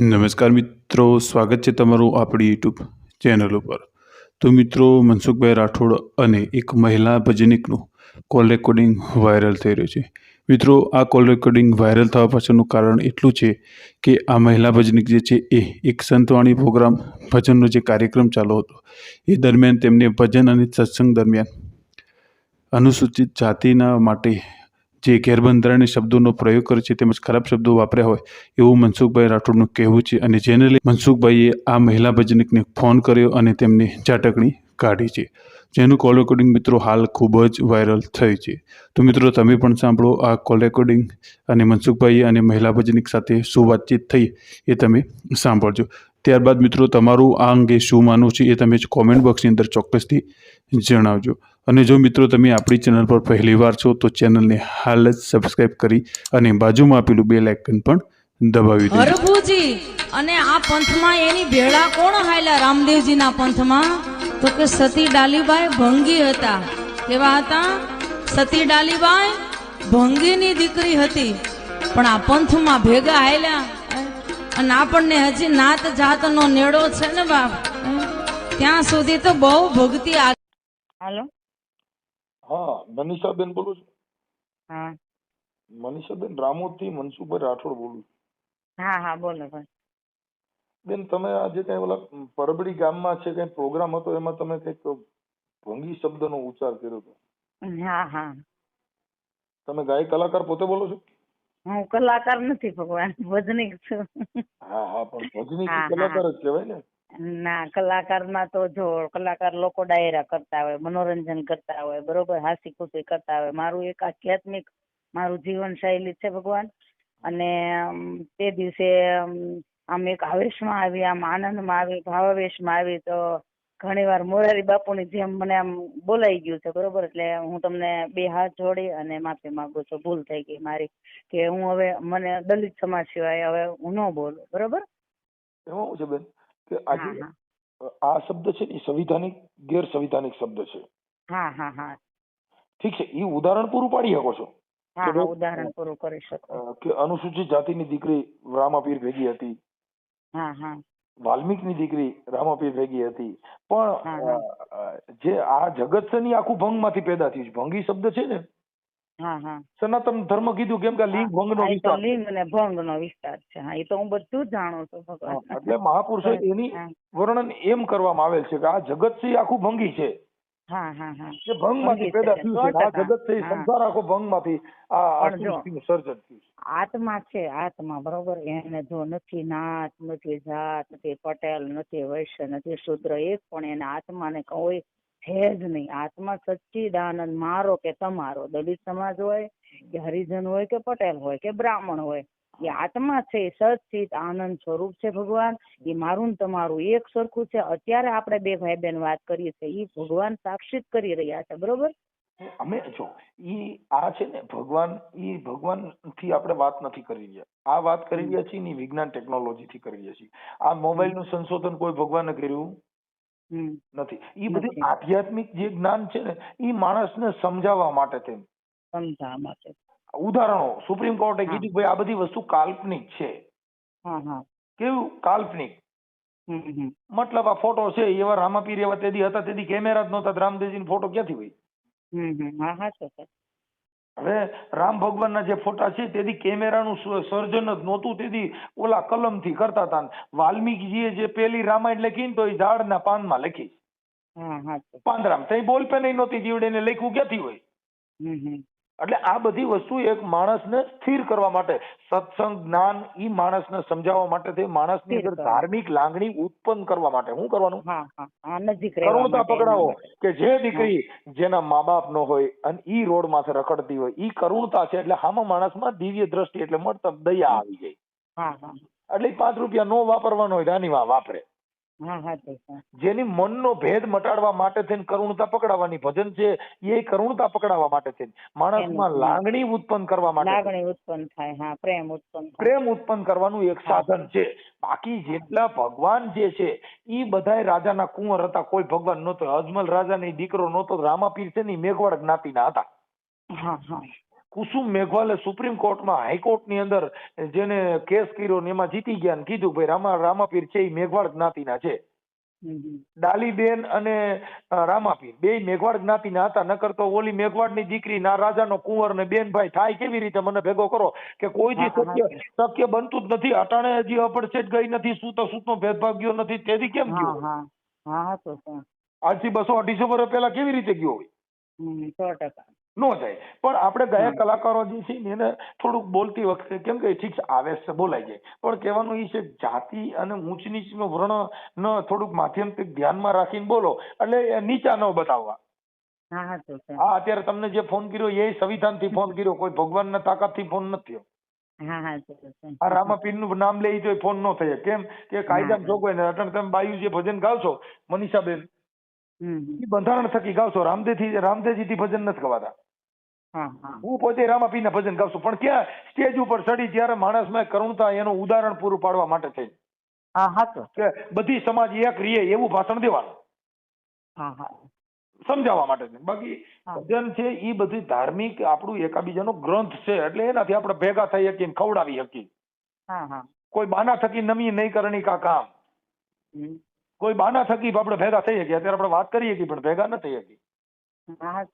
નમસ્કાર મિત્રો, સ્વાગત છે તમારું આપણી યુટ્યુબ ચેનલ ઉપર. તો મિત્રો, મનસુખભાઈ રાઠોડ અને એક મહિલા ભજનિકનું કોલ રેકોર્ડિંગ વાયરલ થઈ રહ્યું છે. મિત્રો, આ કોલ રેકોર્ડિંગ વાયરલ થવા પાછળનું કારણ એટલું છે કે આ મહિલા ભજનિક જે છે એ એક સંતવાણી પ્રોગ્રામ ભજનનો જે કાર્યક્રમ ચાલુ હતો, એ દરમિયાન તેમને ભજન અને સત્સંગ દરમિયાન અનુસૂચિત જાતિના માટે જે ગેરબંધારણીય શબ્દોનો પ્રયોગ કરે છે તેમજ ખરાબ શબ્દો વાપર્યા હોય એવું મનસુખભાઈ રાઠોડનું કહેવું છે અને જેને લઈ મનસુખભાઈએ આ મહિલા ભજનિકને ફોન કર્યો અને તેમની ઝાટકણી કાઢી છે. જેનું કોલ રેકોર્ડિંગ મિત્રો હાલ ખૂબ જ વાયરલ થઈ છે. તો મિત્રો તમે પણ સાંભળો આ કોલ રેકોર્ડિંગ અને મનસુખભાઈ અને મહિલા ભજનિક સાથે શું વાતચીત થઈ એ તમે સાંભળજો. ત્યારબાદ મિત્રો, તમારું આ અંગે શું માનવું છે એ તમે કોમેન્ટ બોક્સની અંદર ચોક્કસથી જણાવજો. અને જો મિત્રો, તમે આપણી ચેનલ પર પહેલીવાર છો, તો ચેનલને હાલ જ સબસ્ક્રાઇબ કરી અને બાજુમાં આપેલું બે લાઇકન પણ દબાવી દો અને આ પંથમાં એની ભેળા કોણ હાલ્યા? રામદેવજીના પંથમાં? તો કે સતી ડાલીબાઈ ભંગી હતા. કેવા હતા? સતી ડાલીબાઈ ભંગીની દીકરી હતી. પણ આ પંથમાં ભેગા હાયલા અને આપણને હજી નાત જાતનો નેડો છે ને બાપ? ત્યાં સુધી તો બહુ ભક્તિ આ હાલો? હા મનીષાબેન બોલું છું. હા. મનીષાબેન રામોદથી મનસુખભાઈ રાઠોડ બોલું છું. હા હા બોલો ભાઈ બેન તમે આજે કઈ ઓલા પરબડી ગામમાં છે કઈ પ્રોગ્રામ હતો એમાં તમે કંઈક ભંગી શબ્દનો ઉચ્ચાર કર્યો હતો. હા હા. તમે ગાયક કલાકાર પોતે બોલો છો? હું કલાકાર નથી ભગવાન ભજનિક છું. હા પણ. કલાકાર જ કહેવાય ને. ના કલાકારમાં તો જો કલાકાર લોકો ડાયરા કરતા હોય મનોરંજન કરતા હોય બરોબર હાસી ખુશી કરતા હોય. મારું એક આધ્યાત્મિક મારું જીવન શૈલી છે ભગવાન. અને તે દિવસે આમ એક આવેશમાં આવી આમ આનંદમાં આવી ભાવાવેશમાં આવી તો ઘણી વાર મોરારી બાપુની જેમ મને આમ બોલાઈ ગયું છે બરોબર? એટલે હું તમને બે હાથ જોડી અને માફી માંગુ છું ભૂલ થઈ ગઈ મારી કે હું હવે મને દલિત સમાજ સિવાય હવે હું ન બોલું બરોબર? એમાં છે બેન કે આજે આ શબ્દ છે એ સંવિધાનિક ગેર સંવિધાનિક શબ્દ છે. હા હા હા. ઠીક છે એ ઉદાહરણ પૂરું પાડી શકો છો? હા હા ઉદાહરણ પૂરું કરી શકો. કે અનુસૂચિત જાતિની દીકરી રામાપીર ભેગી હતી. હા હા. વાલ્મીકની દીકરી રામાપીર ભેગી હતી. પણ જે આ જગત છે ને આખું ભંગમાંથી પેદા થયું છે. ભંગી શબ્દ છે ને? સનાતન ધર્મ કીધું કેમ કે લિંગ ભંગ નો વિસ્તાર લિંગ અને ભંગ નો વિસ્તાર છે. હા એ તો હું બધું જ જાણું છું ભગવાન. એટલે મહાપુરુષો એની વર્ણન એમ કરવામાં આવેલ છે કે આ જગત છે આખું ભંગી છે. હા હા હા. જે ભંગમાંથી પેદા થયું છે આ જગત છે સંસાર આખો ભંગમાંથી આ સર્જન થયું છે. આત્મા છે આત્મા બરોબર? એને જો નથી નાત નથી જાત નથી પટેલ નથી વૈશ્ય નથી શુદ્ર એક પણ એને આત્માને કોઈ છે જ નહીં. આત્મા સચ્ચિદાનંદ મારો કે તમારો. દલિત સમાજ હોય કે હરિજન હોય કે પટેલ હોય કે બ્રાહ્મણ હોય. એ આત્મા છે એ સચિત આનંદ સ્વરૂપ છે ભગવાન. એ મારું તમારું એક સરખું છે. અત્યારે આપણે બે ભાઈ બહેન વાત કરીએ છીએ એ ભગવાન સાક્ષિત કરી રહ્યા છે બરોબર? અમે જો ઈ આ છે ને ભગવાન ઈ ભગવાનથી આપણે વાત નથી કરી રહ્યા. આ વાત કરી રહ્યા છીએ ને વિજ્ઞાન ટેકનોલોજી થી કરી રહ્યા છીએ. આ મોબાઈલનું સંશોધન કોઈ ભગવાને કર્યું? નથી. ઈ બધું આધ્યાત્મિક જે જ્ઞાન છે ને ઈ માણસને સમજાવવા માટે તેમ. સમજાવવા માટે. ઉદાહરણો સુપ્રીમ કોર્ટે કીધું ભાઈ આ બધી વસ્તુ કાલ્પનિક છે. કેવું? કાલ્પનિક. મતલબ આ ફોટો છે એવા રામાપીર એવા તેદી હતા તેદી કેમેરા જ નહોતા રામદેવજી ફોટો ક્યાંથી હોય? હવે રામ ભગવાનના જે ફોટા છે તેથી કેમેરાનું નું સર્જન જ નહોતું તેથી ઓલા કલમથી કરતા હતા ને વાલ્મીકીજીએ જે પેલી રામાયણ લખી ને તો એ ઝાડના પાનમાં લખી. હા હા છે. પાંદરામ. તઈ બોલપેન નહોતી જીવડે ને લખ્યું ક્યાંથી હોય? એટલે આ બધી વસ્તુ એક માણસને સ્થિર કરવા માટે સત્સંગ જ્ઞાન ઈ માણસને સમજાવવા માટે તે માણસની અંદર ધાર્મિક લાગણી ઉત્પન્ન કરવા માટે. શું કરવાનું? કરુણતા પકડાવો કે જે દીકરી જેના મા બાપ નો હોય અને ઈ રોડ માથે રખડતી હોય ઈ કરુણતા છે એટલે હામા માણસમાં દિવ્ય દ્રષ્ટિ એટલે મળતા દયા આવી જાય. એટલે પાંચ રૂપિયા નો વાપરવાનો હોય ધાની માં વાપરે. જેની મનનો ભેદ મટાડવા માટે થઈને કરુણતા પકડાવવાની ભજન છે એ કરુણતા પકડાવવા માટે છે માણસમાં લાગણી ઉત્પન્ન કરવા માટે લાગણી ઉત્પન્ન થાય હા પ્રેમ ઉત્પન્ન પ્રેમ ઉત્પન્ન કરવાનું એક સાધન છે. બાકી જેટલા ભગવાન જે છે એ બધાય રાજાના કુંવર હતા કોઈ ભગવાન નહોતો. અજમલ રાજાની દીકરો નહોતો રામાપીર છે ને મેઘવાડ જ્ઞાતિના હતા. હા હા. કુસુમ મેઘવાલે સુપ્રીમ કોર્ટમાં હાઈકોર્ટની અંદર જેને કેસ કર્યો ને એમાં જીતી ગયા ને કીધું ભાઈ રામા રામાપીર છે એ મેઘવાળ જ્ઞાતિના છે. ડાલીબેન અને રામાપીર બે મેઘવાળ જ્ઞાતિના હતા. નકર તો ઓલી મેઘવાળની દીકરી ના રાજાનો કુંવર ને બેનભાઈ થાય કેવી રીતે? મને ભેગો કરો. કે હા, હા. શક્ય શક્ય બનતું જ નથી. અટાણે હજી અપડસેટ ગઈ નથી. સૂતો સૂતનો ભેદભાવ ગયો નથી. તેથી કેમ ગયો? તો. આજથી બસો અઢીસો વર્ષ પહેલા કેવી રીતે ગયો હોય? સો ટકા. નો જાય. પણ આપણે ગયા કલાકારો જે છે ને એને થોડુંક બોલતી વખતે કેમ કે ઠીક છે આવેશ છે બોલાઈ જાય. પણ કહેવાનું એ છે જાતિ અને ઊંચ નીચનો વર્ણ ન થોડુંક માધ્યમથી ધ્યાનમાં રાખીને બોલો. એટલે નીચા ન બતાવવા. હા અત્યારે તમને જે ફોન કર્યો એ સંવિધાનથી ફોન કર્યો કોઈ ભગવાનના તાકાતથી ફોન નથી થયો. આ આ રામાપીરનું નામ લઈ તો ફોન ન થયે. કેમ કે કાયદામાં. જોગવાઈ ને અટણ તમે બાયુ જે ભજન ગાવ છો મનીષાબેન. એ બંધારણ થકી ગાવશો. રામદેવથી રામદેવજીથી ભજન નથી ગવાતા. હા પોતે રામાપીના ભજન ગાવશું. પણ ક્યાં સ્ટેજ ઉપર ચડી ત્યારે માણસમાં કરુણતા એનું ઉદાહરણ પૂરું પાડવા માટે થઈ. કે બધી સમાજ એક રીએ એવું ભાષણ દેવાનું. સમજાવવા માટે છે બાકી ભજન છે એ બધી ધાર્મિક આપણું એકાબીજાનો ગ્રંથ છે. એટલે એનાથી આપણે ભેગા થઈ શકીએ ખવડાવી શકીએ. કોઈ બાના થકી નમી નહીં કરણી કા કામ. કોઈ બાના થકી આપણે ભેગા થઈ શકીએ અત્યારે આપણે વાત કરીએ છીએ પણ ભેગા ન થઈ શકીએ હા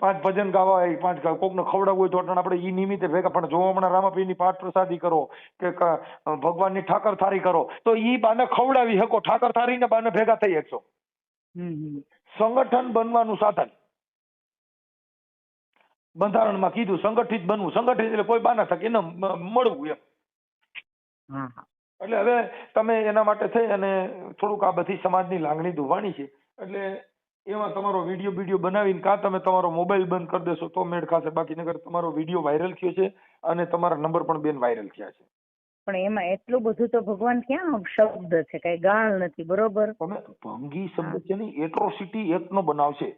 પાંચ ભજન ગાવા હોય પાંચ કોકને ખવડાવવું હોય તો અટણ આપણે ઈ નિમિત્તે ભેગા પણ જો હમણાં રામાપીરની પાઠ પ્રસાદી કરો કે ભગવાનની ઠાકર થારી કરો તો ઈ બાને ખવડાવી શકો ઠાકર થારીને બાને ભેગા થઈ શકશો. સંગઠન બનવાનું સાધન. બંધારણમાં કીધું સંગઠિત બનવું. સંગઠિત એટલે કોઈ બાના થકી એને મળવું એમ. એટલે હવે તમે એના માટે થઈ અને થોડુંક આ બધી સમાજની લાગણી દુભાણી છે. એટલે એમાં તમારો વીડિયો વીડિયો બનાવીને કાં તમે તમારો મોબાઈલ બંધ કરી દેશો તો મેળ ખાશે. બાકી નગર તમારો વીડિયો વાયરલ થયો છે અને તમારા નંબર પણ બેન વાયરલ થયા છે. પણ એમાં એટલું બધું તો ભગવાન ક્યાં શબ્દ છે? કઈ ગાળ નથી બરોબર? તમે ભંગી શબ્દ છે ને એટ્રોસિટી એકનો બનાવશે.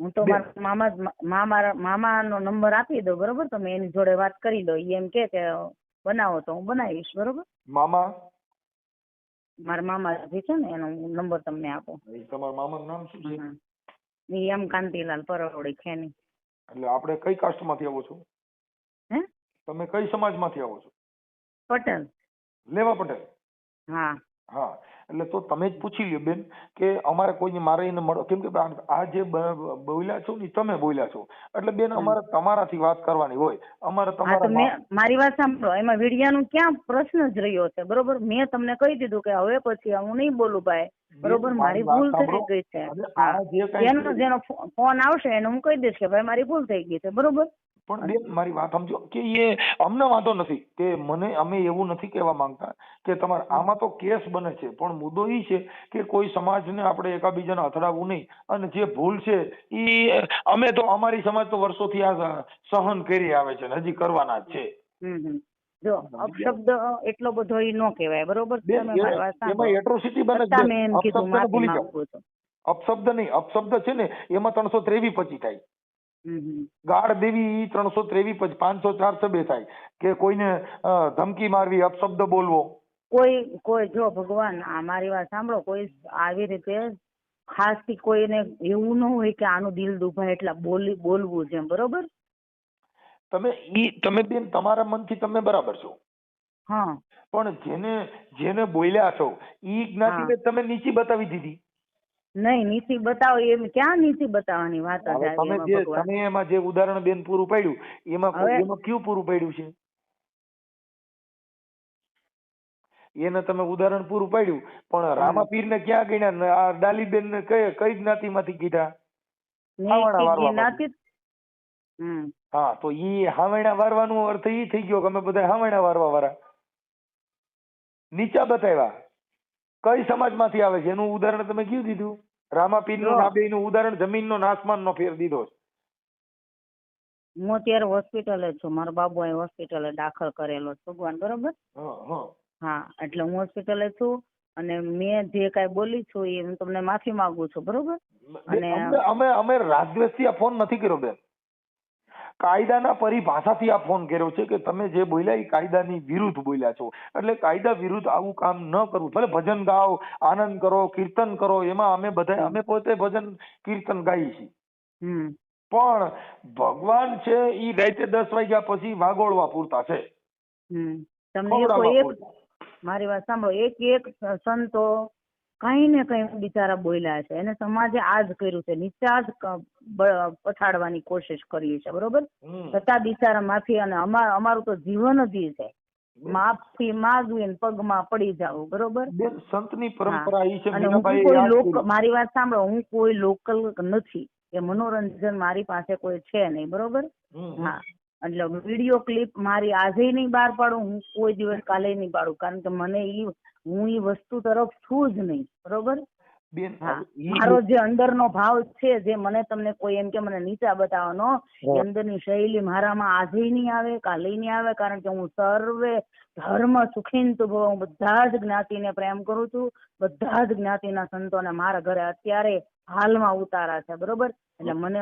હું તો મારા મામા મામા મામાનો નંબર આપી દો બરોબર? તમે એની જોડે વાત કરી લો. એમ કે કે બનાવો તો હું બનાવીશ બરોબર? મામા? મારા મામા જે છે ને એનો નંબર તમને આપો. તમારા મામાનું નામ શું છે? હમ. એમ કાંતિલાલ પરવડી ખેની. એટલે આપણે કઈ કાસ્ટમાંથી આવો છો? હે? તમે કઈ સમાજમાંથી આવો છો? પટેલ. લેવા પટેલ? હા. હા. એટલે તો તમે જ પૂછી લ્યો બેન કે અમારે કોઈને મારે એને મળો. કેમ કે આ જે બોલ્યા છો ને તમે બોલ્યા છો. એટલે બેન અમારે તમારાથી વાત કરવાની હોય. અમારે તમારા મારી વાત સાંભળો. એમાં વીડિયાનું ક્યાં પ્રશ્ન જ રહ્યો છે બરોબર? મેં તમને કહી દીધું કે હવે પછી હું નહીં બોલું ભાઈ. બરોબર? મારી ભૂલ થઈ ગઈ છે. જેનો જેનો ફોન આવશે એને હું કહી દઈશ કે ભાઈ મારી ભૂલ થઈ ગઈ છે બરોબર? પણ બેન મારી વાત સમજો કે એ અમને વાંધો નથી કે મને અમે એવું નથી કહેવા માંગતા કે તમારે આમાં તો કેસ બને છે પણ મુદ્દો એ છે કે કોઈ સમાજને આપણે એકાબીજાને અથડાવવું નહીં. અને જે ભૂલ છે એ અમે તો અમારી સમાજ તો વર્ષોથી આ સહન કરી આવે છે હજી કરવાના જ છે. જો અપશબ્દ એટલો બધો એ ન કહેવાય બરોબર? એમાં એટ્રોસિટી બને છું. અપશબ્દ નહીં અપશબ્દ છે ને એમાં ત્રણસો ત્રેવી પછી થાય. હમ. દેવી ત્રણસો ત્રેવી પાંચસો ચાર છબે થાય કે કોઈને ધમકી મારવી અપશબ્દ બોલવો. કોઈ કોઈ જો ભગવાન મારી વાત સાંભળો કોઈ આવી રીતે ખાસથી કોઈને એવું ન હોય કે આનું દિલ દુભાય એટલે બોલી બોલવું છે બરોબર? તમે ઈ તમે બેન તમારા મનથી તમે બરાબર છો. હા. પણ જેને જેને બોલ્યા છો ઈ જ્ઞાતિને તમે નીચી બતાવી દીધી. નહીં નીતિ બતાવો એમ ક્યાં નીતિ બતાવવાની વાત જ તમે જે તમે એમાં જે ઉદાહરણ બેન પૂરું પાડ્યું એમાં એમાં કયું પૂરું પાડ્યું છે? એને તમે ઉદાહરણ પૂરું પાડ્યું પણ રામાપીર ને ક્યાં ગણ્યા? આ ડાલીબેન ને કઈ કઈ જ્ઞાતિમાંથી કીધા? હાવડા વારવા હા તો ઈ હાવેણા વારવાનો અર્થ ઈ થઈ ગયો કે અમે બધા હાવેણા વારવા વાળા નીચા બતાવ્યા. કઈ સમાજમાંથી આવે છે? એનું ઉદાહરણ તમે કયું દીધું? રામાપીરનું ઉદાહરણ જમીનનો ને આસમાનનો ફેર દીધો છે. હું અત્યારે હોસ્પિટલે છું. મારો બાબુ અહીં હોસ્પિટલે દાખલ કરેલો છે. ભગવાન બરોબર. હા એટલે હું હોસ્પિટલે છું અને મેં જે કાંઈ બોલી છું એ હું તમને માફી માંગુ છું. બરોબર? અને- અમે અમે રાજદ્વેષથી આ ફોન નથી કર્યો બેન. કાયદાના પરિભાષાથી આ ફોન કર્યો છે કે તમે જે બોલ્યા એ કાયદાની વિરુદ્ધ બોલ્યા છો. એટલે કાયદા વિરુદ્ધ આવું કામ ન કરવું. ભલે ભજન ગાઓ આનંદ કરો કીર્તન કરો એમાં અમે બધા અમે પોતે ભજન કીર્તન ગાઈએ છીએ. પણ ભગવાન છે ઈ રાતે દસ વાગ્યા પછી વાગોળવા પૂરતા છે. મારી વાત સાંભળો એક એક સંતો કઈ ને કઈ બિચારા બોલ્યા છે. એને સમાજે આજ કર્યું છે નીચા જ ક- બ- પછાડવાની કોશિશ કરીએ છે બરોબર. છતાં બિચારા માફી અને અમારું તો જીવન જ છે. માફી માંગવી ને પગમાં પડી જાવ બરોબર? સંતની પરંપરા ઈ છે. મારી વાત સાંભળો હું કોઈ લોકલ નથી. એ મનોરંજન મારી પાસે કોઈ છે નહીં બરોબર. હા. એટલે વીડિયો ક્લિપ મારી આજે નહીં બહાર પાડું હું કોઈ દિવસ કાલે નહીં પાડું. કારણ કે મને ઈ હું ઈ વસ્તુ તરફ છું જ નહીં બરોબર? બેન મારો જે અંદરનો ભાવ છે જે મને તમને કોઈ એમ કે મને નીચા બતાવવાનો એ અંદરની શૈલી મારામાં આજે નહીં આવે કાલે નહીં આવે કારણ કે હું સર્વે ધર્મ સુખીન ભવ હું બધા જ જ્ઞાતિને પ્રેમ કરું છું બધા જ જ્ઞાતિના સંતોને મારા ઘરે અત્યારે હાલમાં ઉતારા છે બરોબર? એટલે મને